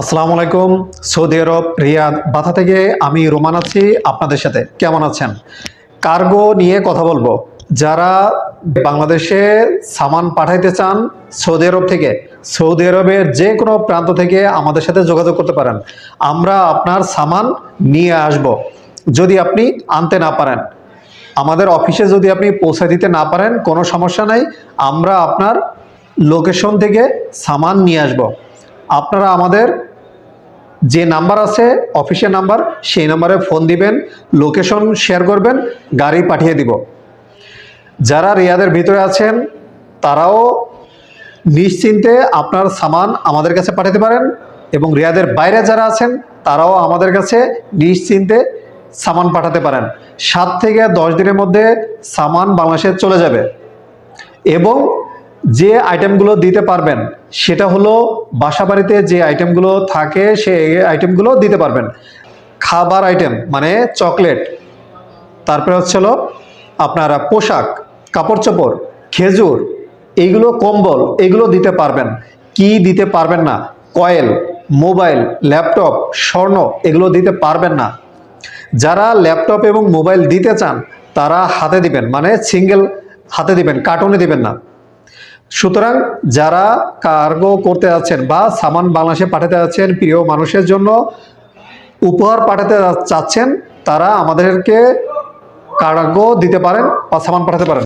আসসালামু আলাইকুম, সৌদি আরব, রিয়াদ, বাথা থেকে আমি রোমান আছি, আপনাদের সাথে। কেমন আছেন? কার্গো নিয়ে কথা বলব। যারা বাংলাদেশে সামান পাঠাইতে চান, সৌদি আরব থেকে, সৌদি আরবের যে কোনো প্রান্ত থেকে আমাদের সাথে যোগাযোগ করতে পারেন। আমরা আপনার সামান নিয়ে আসব। যদি আপনি আনতে না পারেন, আমাদের অফিসে যদি আপনি পৌঁছে দিতে না পারেন, কোনো সমস্যা নাই, আমরা আপনার লোকেশন থেকে সামান নিয়ে আসব। আপনারা আমাদের যে নাম্বার আছে, অফিসের নাম্বার, সেই নাম্বারে ফোন দিবেন, লোকেশন শেয়ার করবেন, গাড়ি পাঠিয়ে দিব। যারা রিয়াদের ভিতরে আছেন, তারাও নিশ্চিন্তে আপনার সামান আমাদের কাছে পাঠাতে পারেন এবং রিয়াদের বাইরে যারা আছেন, তারাও আমাদের কাছে নিশ্চিন্তে সামান পাঠাতে পারেন। সাত থেকে দশ দিনের মধ্যে সামান বাংলাদেশে চলে যাবে। এবং যে আইটেমগুলো দিতে পারবেন, সেটা হলো বাসা বাড়িতে যে আইটেমগুলো থাকে, সেই আইটেমগুলো দিতে পারবেন। খাবার আইটেম মানে চকলেট তারপরে হচ্ছে হলো আপনার পোশাক কাপড় চোপড় খেজুর, এইগুলো কম্বল, এগুলো দিতে পারবেন। কি দিতে পারবেন না? কয়েল, মোবাইল, ল্যাপটপ, স্বর্ণ, এগুলো দিতে পারবেন না। যারা ল্যাপটপ এবং মোবাইল দিতে চান, তারা হাতে দিবেন মানে সিঙ্গেল হাতে দিবেন, কার্টুনে দিবেন না। সুতরাং যারা কার্গো করতে যাচ্ছেন বা সামান বাংলাদেশে পাঠাতে যাচ্ছেন, প্রিয় মানুষের জন্য উপহার পাঠাতে চাচ্ছেন তারা আমাদেরকে কার্গো দিতে পারেন বা সামান পাঠাতে পারেন।